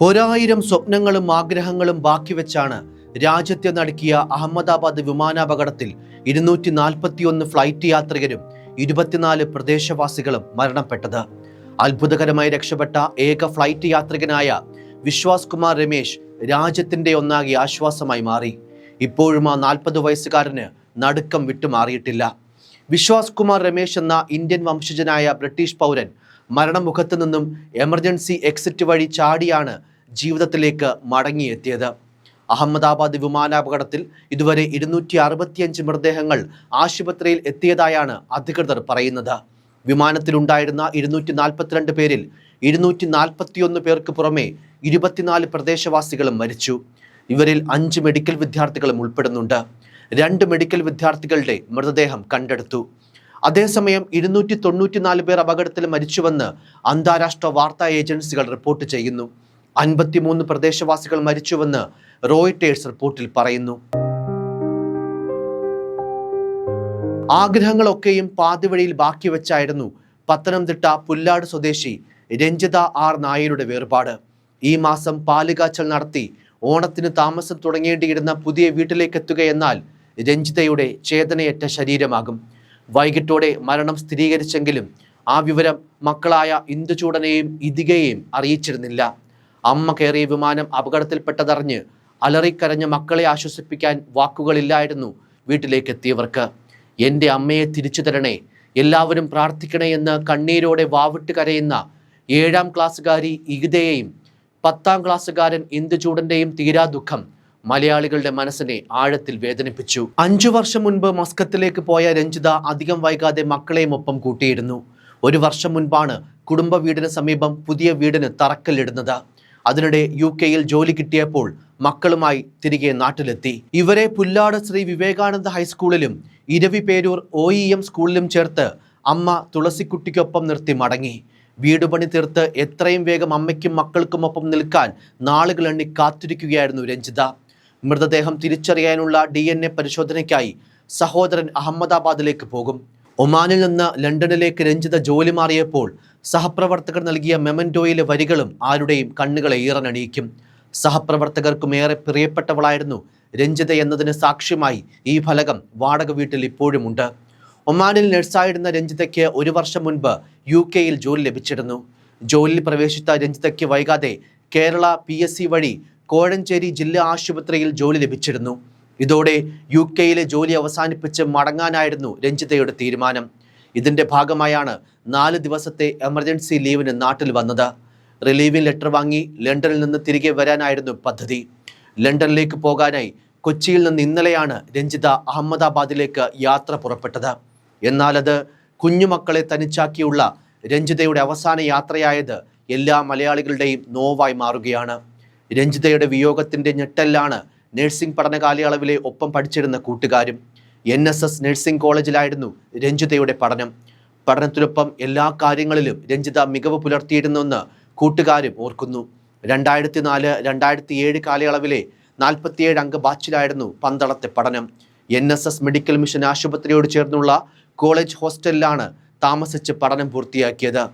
ഒരായിരം സ്വപ്നങ്ങളും ആഗ്രഹങ്ങളും ബാക്കി വെച്ചാണ് രാജ്യത്തെ നടക്കിയ അഹമ്മദാബാദ് വിമാനാപകടത്തിൽ ഇരുന്നൂറ്റി നാൽപ്പത്തിയൊന്ന് ഫ്ലൈറ്റ് യാത്രികരും ഇരുപത്തിനാല് പ്രദേശവാസികളും മരണപ്പെട്ടത്. അത്ഭുതകരമായി രക്ഷപ്പെട്ട ഏക ഫ്ലൈറ്റ് യാത്രികനായ വിശ്വാസ് കുമാർ രമേശ് രാജ്യത്തിന്റെ ഒന്നാകെ ആശ്വാസമായി മാറി. ഇപ്പോഴും ആ നാൽപ്പത് വയസ്സുകാരന് നടുക്കം വിട്ടുമാറിയിട്ടില്ല വിശ്വാസ് കുമാർ രമേശ് എന്ന ഇന്ത്യൻ വംശജനായ ബ്രിട്ടീഷ് പൗരൻ മരണമുഖത്ത് നിന്നും എമർജൻസി എക്സിറ്റ് വഴി ചാടിയാണ് ജീവിതത്തിലേക്ക് മടങ്ങിയെത്തിയത്. അഹമ്മദാബാദ് വിമാനാപകടത്തിൽ ഇതുവരെ ഇരുന്നൂറ്റി അറുപത്തിയഞ്ച് മൃതദേഹങ്ങൾ ആശുപത്രിയിൽ എത്തിയതായാണ് അധികൃതർ പറയുന്നത്. വിമാനത്തിലുണ്ടായിരുന്ന ഇരുന്നൂറ്റി നാൽപ്പത്തിരണ്ട് പേരിൽ ഇരുന്നൂറ്റി നാൽപ്പത്തിയൊന്ന് പേർക്ക് പുറമെ ഇരുപത്തിനാല് പ്രദേശവാസികളും മരിച്ചു. ഇവരിൽ അഞ്ച് മെഡിക്കൽ വിദ്യാർത്ഥികളും ഉൾപ്പെടുന്നുണ്ട്. രണ്ട് മെഡിക്കൽ വിദ്യാർത്ഥികളുടെ മൃതദേഹം കണ്ടെടുത്തു. അതേസമയം ഇരുന്നൂറ്റി തൊണ്ണൂറ്റിനാല് പേർ അപകടത്തിൽ മരിച്ചുവെന്ന് അന്താരാഷ്ട്ര വാർത്താ ഏജൻസികൾ റിപ്പോർട്ട് ചെയ്യുന്നു. അൻപത്തിമൂന്ന് പ്രദേശവാസികൾ മരിച്ചുവെന്ന് റോയിട്ടേഴ്സ് റിപ്പോർട്ടിൽ പറയുന്നു. ആഗ്രഹങ്ങളൊക്കെയും പാതിവഴിയിൽ ബാക്കി വെച്ചായിരുന്നു പത്തനംതിട്ട പുല്ലാട് സ്വദേശി രഞ്ജിത ആർ നായരുടെ വേർപാട്. ഈ മാസം പാലുകാച്ചൽ നടത്തി ഓണത്തിന് താമസം തുടങ്ങേണ്ടിയിരുന്ന പുതിയ വീട്ടിലേക്ക് എത്തുകയെന്നാൽ രഞ്ജിതയുടെ ചേതനയറ്റ ശരീരമാകും. വൈകിട്ടോടെ മരണം സ്ഥിരീകരിച്ചെങ്കിലും ആ വിവരം മക്കളായ ഇന്ദുചൂടനെയും ഇതികയെയും അറിയിച്ചിരുന്നില്ല. അമ്മ കയറിയ വിമാനം അപകടത്തിൽപ്പെട്ടതറിഞ്ഞ് അലറിക്കരഞ്ഞ മക്കളെ ആശ്വസിപ്പിക്കാൻ വാക്കുകളില്ലായിരുന്നു വീട്ടിലേക്ക് എത്തിയവർക്ക് എന്റെ അമ്മയെ തിരിച്ചു തരണേ എല്ലാവരും പ്രാർത്ഥിക്കണേ എന്ന് കണ്ണീരോടെ വാവിട്ട് കരയുന്ന ഏഴാം ക്ലാസ്സുകാരി ഇഗിതയെയും പത്താം ക്ലാസ്സുകാരൻ ഇന്ദുചൂടന്റെയും തീരാ ദുഃഖം മലയാളികളുടെ മനസ്സിനെ ആഴത്തിൽ വേദനിപ്പിച്ചു. അഞ്ചു വർഷം മുൻപ് മസ്കത്തിലേക്ക് പോയ രഞ്ജിത അധികം വൈകാതെ മക്കളെയും ഒപ്പം കൂട്ടിയിരുന്നു. ഒരു വർഷം മുൻപാണ് കുടുംബ വീടിന് സമീപം പുതിയ വീടിന് തറക്കല്ലിടുന്നത്. അതിനിടെ യു കെയിൽ ജോലി കിട്ടിയപ്പോൾ മക്കളുമായി തിരികെ നാട്ടിലെത്തി. ഇവരെ Pullad Shri Vivekananda ഹൈസ്കൂളിലും Eravi Peroor O E M സ്കൂളിലും ചേർത്ത് അമ്മ തുളസിക്കുട്ടിക്കൊപ്പം നിർത്തി മടങ്ങി. വീട് പണി തീർത്ത് എത്രയും വേഗം അമ്മയ്ക്കും മക്കൾക്കുമൊപ്പം നിൽക്കാൻ നാളുകൾ എണ്ണി കാത്തിരിക്കുകയായിരുന്നു രഞ്ജിത. മൃതദേഹം തിരിച്ചറിയാനുള്ള ഡി എൻ എ പരിശോധനയ്ക്കായി സഹോദരൻ അഹമ്മദാബാദിലേക്ക് പോകും. ഒമാനിൽ നിന്ന് ലണ്ടനിലേക്ക് രഞ്ജിത ജോലി മാറിയപ്പോൾ സഹപ്രവർത്തകർ നൽകിയ മെമന്റോയിലെ വരികളും ആരുടെയും കണ്ണുകളെ ഈറനണിയിക്കും. സഹപ്രവർത്തകർക്കും ഏറെ പ്രിയപ്പെട്ടവളായിരുന്നു രഞ്ജിത എന്നതിന് സാക്ഷ്യമായി ഈ ഫലകം വാടക വീട്ടിൽ ഇപ്പോഴുമുണ്ട് ഒമാനിൽ നഴ്സായിരുന്ന രഞ്ജിതയ്ക്ക് ഒരു വർഷം മുൻപ് യു കെയിൽ ജോലി ലഭിച്ചിരുന്നു. ജോലിയിൽ പ്രവേശിച്ച രഞ്ജിതയ്ക്ക് വൈകാതെ കേരള പി എസ് സി വഴി കോഴഞ്ചേരി ജില്ലാ ആശുപത്രിയിൽ ജോലി ലഭിച്ചിരുന്നു. ഇതോടെ യു കെയിലെ ജോലി അവസാനിപ്പിച്ച് മടങ്ങാനായിരുന്നു രഞ്ജിതയുടെ തീരുമാനം. ഇതിന്റെ ഭാഗമായാണ് നാല് ദിവസത്തെ എമർജൻസി ലീവിന് നാട്ടിൽ വന്നത്. റിലീവിംഗ് ലെറ്റർ വാങ്ങി ലണ്ടനിൽ നിന്ന് തിരികെ വരാനായിരുന്നു പദ്ധതി. ലണ്ടനിലേക്ക് പോകാനായി കൊച്ചിയിൽ നിന്ന് ഇന്നലെയാണ് രഞ്ജിത അഹമ്മദാബാദിലേക്ക് യാത്ര പുറപ്പെട്ടത്. എന്നാൽ അത് കുഞ്ഞുമക്കളെ തനിച്ചാക്കിയുള്ള രഞ്ജിതയുടെ അവസാന യാത്രയായത് എല്ലാ മലയാളികളുടെയും നോവായി മാറുകയാണ്. രഞ്ജിതയുടെ വിയോഗത്തിന്റെ ഞെട്ടലിലാണ് നഴ്സിംഗ് പഠന കാലയളവിലെ ഒപ്പം പഠിച്ചിരുന്ന കൂട്ടുകാരും. എൻ എസ് എസ് നഴ്സിംഗ് കോളേജിലായിരുന്നു രഞ്ജിതയുടെ പഠനം. പഠനത്തിനൊപ്പം എല്ലാ കാര്യങ്ങളിലും രഞ്ജിത മികവ് പുലർത്തിയിരുന്നുവെന്ന് കൂട്ടുകാരും ഓർക്കുന്നു. രണ്ടായിരത്തി നാല് രണ്ടായിരത്തി ഏഴ് കാലയളവിലെ നാൽപ്പത്തിയേഴ് അംഗ ബാച്ചിലായിരുന്നു പന്തളത്തെ പഠനം. N S S medical mission ആശുപത്രിയോട് ചേർന്നുള്ള കോളേജ് ഹോസ്റ്റലിലാണ് താമസിച്ച് പഠനം പൂർത്തിയാക്കിയത്.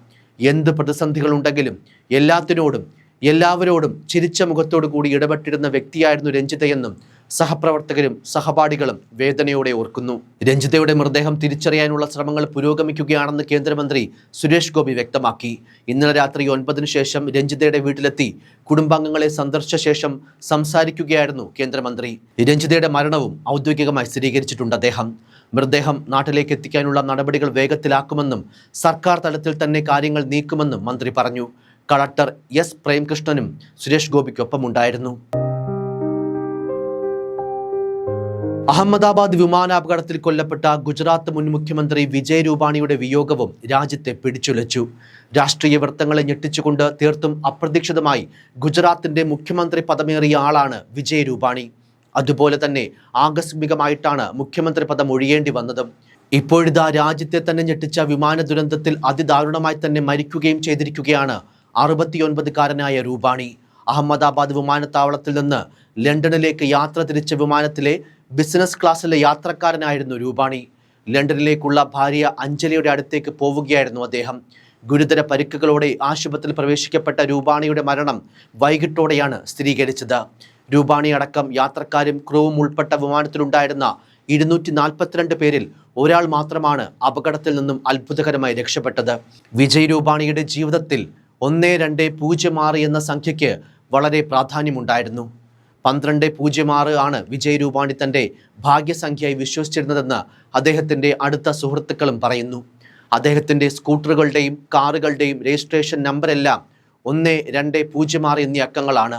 എന്ത് പ്രതിസന്ധികളുണ്ടെങ്കിലും എല്ലാത്തിനോടും എല്ലാവരോടും ചിരിച്ച മുഖത്തോടു കൂടി ഇടപെട്ടിരുന്ന വ്യക്തിയായിരുന്നു രഞ്ജിതയെന്നും സഹപ്രവർത്തകരും സഹപാഠികളും വേദനയോടെ ഓർക്കുന്നു. രഞ്ജിതയുടെ മൃതദേഹം തിരിച്ചറിയാനുള്ള ശ്രമങ്ങൾ പുരോഗമിക്കുകയാണെന്ന് കേന്ദ്രമന്ത്രി സുരേഷ് ഗോപി വ്യക്തമാക്കി. ഇന്നലെ രാത്രി ഒൻപതിനു ശേഷം രഞ്ജിതയുടെ വീട്ടിലെത്തി കുടുംബാംഗങ്ങളെ സന്ദർശിച്ച ശേഷം സംസാരിക്കുകയായിരുന്നു കേന്ദ്രമന്ത്രി. രഞ്ജിതയുടെ മരണവും ഔദ്യോഗികമായി സ്ഥിരീകരിച്ചിട്ടുണ്ട് അദ്ദേഹം. മൃതദേഹം നാട്ടിലേക്ക് എത്തിക്കാനുള്ള നടപടികൾ വേഗത്തിലാക്കുമെന്നും സർക്കാർ തലത്തിൽ തന്നെ കാര്യങ്ങൾ നീക്കുമെന്നും മന്ത്രി പറഞ്ഞു. കളക്ടർ എസ് പ്രേംകൃഷ്ണനും സുരേഷ് ഗോപിക്കൊപ്പമുണ്ടായിരുന്നു. അഹമ്മദാബാദ് വിമാനാപകടത്തിൽ കൊല്ലപ്പെട്ട ഗുജറാത്ത് മുൻ മുഖ്യമന്ത്രി വിജയ് രൂപാണിയുടെ വിയോഗവും രാജ്യത്തെ പിടിച്ചുലച്ചു. രാഷ്ട്രീയ വൃത്തങ്ങളെ ഞെട്ടിച്ചുകൊണ്ട് തീർത്തും അപ്രതീക്ഷിതമായി ഗുജറാത്തിന്റെ മുഖ്യമന്ത്രി പദമേറിയ ആളാണ് വിജയ് രൂപാണി. അതുപോലെ തന്നെ ആകസ്മികമായിട്ടാണ് മുഖ്യമന്ത്രി പദം ഒഴിയേണ്ടി വന്നതും. ഇപ്പോഴിതാ രാജ്യത്തെ തന്നെ ഞെട്ടിച്ച വിമാന ദുരന്തത്തിൽ അതിദാരുണമായി തന്നെ മരിക്കുകയും ചെയ്തിരിക്കുകയാണ് അറുപത്തിയൊൻപതുകാരനായ രൂപാണി. അഹമ്മദാബാദ് വിമാനത്താവളത്തിൽ നിന്ന് ലണ്ടനിലേക്ക് യാത്ര തിരിച്ച വിമാനത്തിലെ ബിസിനസ് ക്ലാസ്സിലെ യാത്രക്കാരനായിരുന്നു രൂപാണി. ലണ്ടനിലേക്കുള്ള ഭാര്യ അഞ്ജലിയുടെ അടുത്തേക്ക് പോവുകയായിരുന്നു അദ്ദേഹം. ഗുരുതര പരിക്കുകളോടെ ആശുപത്രിയിൽ പ്രവേശിക്കപ്പെട്ട രൂപാണിയുടെ മരണം വൈകിട്ടോടെയാണ് സ്ഥിരീകരിച്ചത്. രൂപാണി അടക്കം യാത്രക്കാരും ക്രൂവും ഉൾപ്പെട്ട വിമാനത്തിലുണ്ടായിരുന്ന ഇരുന്നൂറ്റി നാൽപ്പത്തിരണ്ട് പേരിൽ ഒരാൾ മാത്രമാണ് അപകടത്തിൽ നിന്നും അത്ഭുതകരമായി രക്ഷപ്പെട്ടത്. വിജയ് രൂപാണിയുടെ ജീവിതത്തിൽ ഒന്ന് രണ്ട് പൂജ്യം ആറ് എന്ന സംഖ്യയ്ക്ക് വളരെ പ്രാധാന്യമുണ്ടായിരുന്നു. പന്ത്രണ്ട് പൂജ്യം ആറ് ആണ് വിജയ് രൂപാണി തന്റെ ഭാഗ്യസംഖ്യയായി വിശ്വസിച്ചിരുന്നതെന്ന് അദ്ദേഹത്തിന്റെ അടുത്ത സുഹൃത്തുക്കളും പറയുന്നു. അദ്ദേഹത്തിന്റെ സ്കൂട്ടറുകളുടെയും കാറുകളുടെയും രജിസ്ട്രേഷൻ നമ്പരെല്ലാം ഒന്ന് രണ്ട് പൂജ്യം ആറ് എന്നീ അക്കങ്ങളാണ്.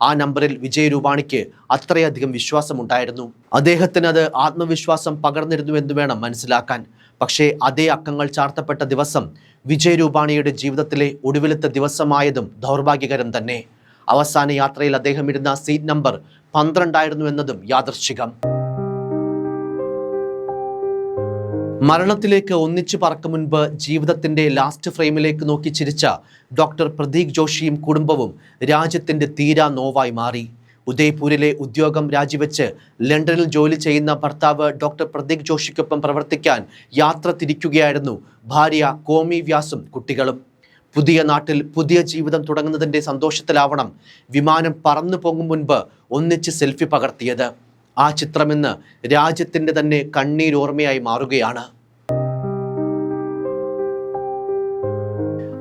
ആ നമ്പറിൽ വിജയ് രൂപാണിക്ക് അത്രയധികം വിശ്വാസമുണ്ടായിരുന്നു. അദ്ദേഹത്തിന് അത് ആത്മവിശ്വാസം പകർന്നിരുന്നു എന്ന് വേണം മനസ്സിലാക്കാൻ. പക്ഷേ അതേ അക്കങ്ങൾ ചാർത്തപ്പെട്ട ദിവസം വിജയ് രൂപാണിയുടെ ജീവിതത്തിലെ ഒടുവിലത്തെ ദിവസമായതും ദൗർഭാഗ്യകരം തന്നെ. അവസാന യാത്രയിൽ അദ്ദേഹം ഇരുന്ന സീറ്റ് നമ്പർ പന്ത്രണ്ടായിരുന്നു എന്നതും യാദർശികം മരണത്തിലേക്ക് ഒന്നിച്ചു പറക്കും മുൻപ് ജീവിതത്തിന്റെ ലാസ്റ്റ് ഫ്രെയിമിലേക്ക് നോക്കി ചിരിച്ച ഡോക്ടർ പ്രദീപ് ജോഷിയും കുടുംബവും രാജ്യത്തിന്റെ തീരാ നോവായി മാറി. ഉദയ്പൂരിലെ ഉദ്യോഗം രാജിവെച്ച് ലണ്ടനിൽ ജോലി ചെയ്യുന്ന ഭർത്താവ് ഡോക്ടർ പ്രദീപ് ജോഷിക്കൊപ്പം പ്രവർത്തിക്കാൻ യാത്ര തിരിക്കുകയായിരുന്നു ഭാര്യ കോമി വ്യാസും കുട്ടികളും. പുതിയ നാട്ടിൽ പുതിയ ജീവിതം തുടങ്ങുന്നതിന്റെ സന്തോഷത്തിലാവണം. വിമാനം പറന്നു പോകും മുൻപ് ഒന്നിച്ച് സെൽഫി പകർത്തിയത്. ആ ചിത്രമെന്ന് രാജ്യത്തിന്റെ തന്നെ കണ്ണീരോർമ്മയായി മാറുകയാണ്.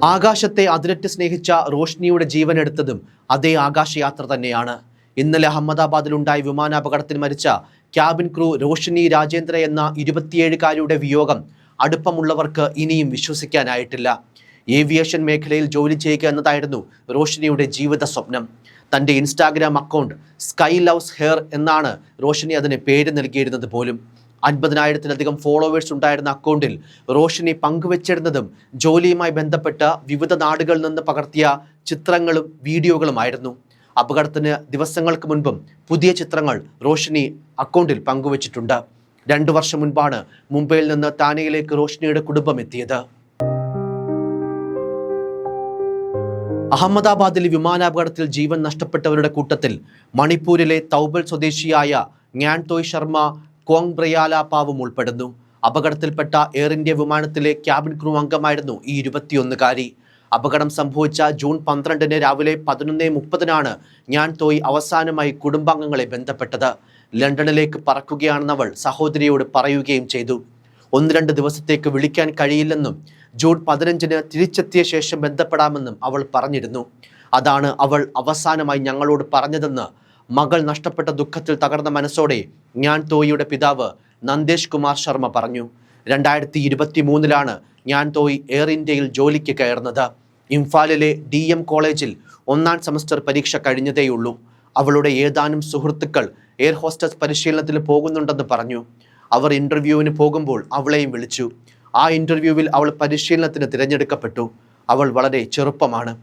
ആകാശത്തെ അതിരറ്റ് സ്നേഹിച്ച റോഷ്നിയുടെ ജീവനെടുത്തതും അതേ ആകാശയാത്ര തന്നെയാണ്. ഇന്നലെ അഹമ്മദാബാദിലുണ്ടായ വിമാനാപകടത്തിൽ മരിച്ച ക്യാബിൻ ക്രൂ റോഷിനി രാജേന്ദ്ര എന്ന ഇരുപത്തിയേഴുകാരിയുടെ വിയോഗം അടുപ്പമുള്ളവർക്ക് ഇനിയും വിശ്വസിക്കാനായിട്ടില്ല. ഏവിയേഷൻ മേഖലയിൽ ജോലി ചെയ്യുക എന്നതായിരുന്നു റോഷിനിയുടെ ജീവിത സ്വപ്നം. തന്റെ Instagram account sky loves hair എന്നാണ് റോഷിനി അതിന് പേര് നൽകിയിരുന്നത് പോലും. അൻപതിനായിരത്തിലധികം ഫോളോവേഴ്സ് ഉണ്ടായിരുന്ന അക്കൗണ്ടിൽ റോഷിനി പങ്കുവച്ചിരുന്നതും ജോലിയുമായി ബന്ധപ്പെട്ട വിവിധ നാടുകളിൽ നിന്ന് പകർത്തിയ ചിത്രങ്ങളും വീഡിയോകളുമായിരുന്നു. അപകടത്തിന് ദിവസങ്ങൾക്ക് മുൻപും പുതിയ ചിത്രങ്ങൾ റോഷിനി അക്കൗണ്ടിൽ പങ്കുവച്ചിട്ടുണ്ട്. രണ്ടു വർഷം മുൻപാണ് മുംബൈയിൽ നിന്ന് താനെയിലേക്ക് റോഷിനിയുടെ കുടുംബം എത്തിയത്. അഹമ്മദാബാദിൽ വിമാനാപകടത്തിൽ ജീവൻ നഷ്ടപ്പെട്ടവരുടെ കൂട്ടത്തിൽ മണിപ്പൂരിലെ തൗബൽ സ്വദേശിയായ ഞാൻതോയ് ശർമ്മ കോങ് ബ്രയാലാപാവും ഉൾപ്പെടുന്നു. അപകടത്തിൽപ്പെട്ട എയർ ഇന്ത്യ വിമാനത്തിലെ ക്യാബിൻ ക്രൂ അംഗമായിരുന്നു ഈ ഇരുപത്തിയൊന്നുകാരി. അപകടം സംഭവിച്ച ജൂൺ പന്ത്രണ്ടിന് രാവിലെ പതിനൊന്ന് മുപ്പതിനാണ് ഞാൻ തോയ് അവസാനമായി കുടുംബാംഗങ്ങളെ ബന്ധപ്പെട്ടത്. ലണ്ടനിലേക്ക് പറക്കുകയാണെന്ന് അവൾ സഹോദരിയോട് പറയുകയും ചെയ്തു. ഒന്ന് രണ്ട് ദിവസത്തേക്ക് വിളിക്കാൻ കഴിയില്ലെന്നും ജൂൺ പതിനഞ്ചിന് തിരിച്ചെത്തിയ ശേഷം ബന്ധപ്പെടാമെന്നും അവൾ പറഞ്ഞിരുന്നു. അതാണ് അവൾ അവസാനമായി ഞങ്ങളോട് പറഞ്ഞതെന്ന് മകൾ നഷ്ടപ്പെട്ട ദുഃഖത്തിൽ തകർന്ന മനസ്സോടെ ഞാൻ തോയിയുടെ പിതാവ് നന്ദേഷ് കുമാർ ശർമ്മ പറഞ്ഞു. രണ്ടായിരത്തി ഇരുപത്തി മൂന്നിലാണ് ഞാൻ തോയി എയർ ഇന്ത്യയിൽ ജോലിക്ക് കയറുന്നത്. ഇംഫാലിലെ ഡി എം കോളേജിൽ ഒന്നാം സെമസ്റ്റർ പരീക്ഷ കഴിഞ്ഞതേയുള്ളൂ. അവളുടെ ഏതാനും സുഹൃത്തുക്കൾ എയർ ഹോസ്റ്റസ് പരിശീലനത്തിന് പോകുന്നുണ്ടെന്ന് പറഞ്ഞു. അവർ ഇന്റർവ്യൂവിന് പോകുമ്പോൾ അവളെയും വിളിച്ചു. ആ ഇന്റർവ്യൂവിൽ അവൾ പരിശീലനത്തിന് തിരഞ്ഞെടുക്കപ്പെട്ടു. അവൾ വളരെ ചെറുപ്പമാണ്.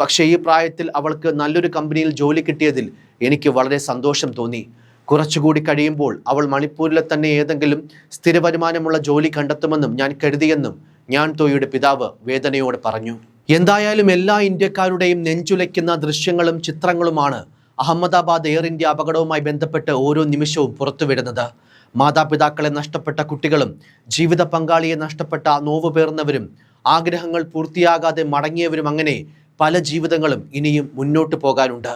പക്ഷേ ഈ പ്രായത്തിൽ അവൾക്ക് നല്ലൊരു കമ്പനിയിൽ ജോലി കിട്ടിയതിൽ എനിക്ക് വളരെ സന്തോഷം തോന്നി. കുറച്ചുകൂടി കഴിയുമ്പോൾ അവൾ മണിപ്പൂരിലെ തന്നെ ഏതെങ്കിലും സ്ഥിര വരുമാനമുള്ള ജോലി കണ്ടെത്തുമെന്നും ഞാൻ കരുതിയെന്നും ഞാൻ തോയുടെ പിതാവ് വേദനയോട് പറഞ്ഞു. എന്തായാലും എല്ലാ ഇന്ത്യക്കാരുടെയും നെഞ്ചുലയ്ക്കുന്ന ദൃശ്യങ്ങളും ചിത്രങ്ങളുമാണ് അഹമ്മദാബാദ് എയർ ഇന്ത്യ അപകടവുമായി ബന്ധപ്പെട്ട് ഓരോ നിമിഷവും പുറത്തുവിടുന്നത് മാതാപിതാക്കളെ നഷ്ടപ്പെട്ട കുട്ടികളും ജീവിത പങ്കാളിയെ നഷ്ടപ്പെട്ട നോവുപേർന്നവരും ആഗ്രഹങ്ങൾ പൂർത്തിയാകാതെ മടങ്ങിയവരും അങ്ങനെ പല ജീവിതങ്ങളും ഇനിയും മുന്നോട്ട് പോകാനുണ്ട്.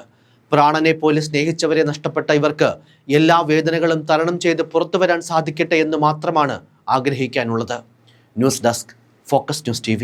പ്രാണനെ പോലെ സ്നേഹിച്ചവരെ നഷ്ടപ്പെട്ട ഇവർക്ക് എല്ലാ വേദനകളും തരണം ചെയ്ത് പുറത്തു വരാൻ സാധിക്കട്ടെ എന്ന് മാത്രമാണ് ആഗ്രഹിക്കാനുള്ളത്. News desk focus news T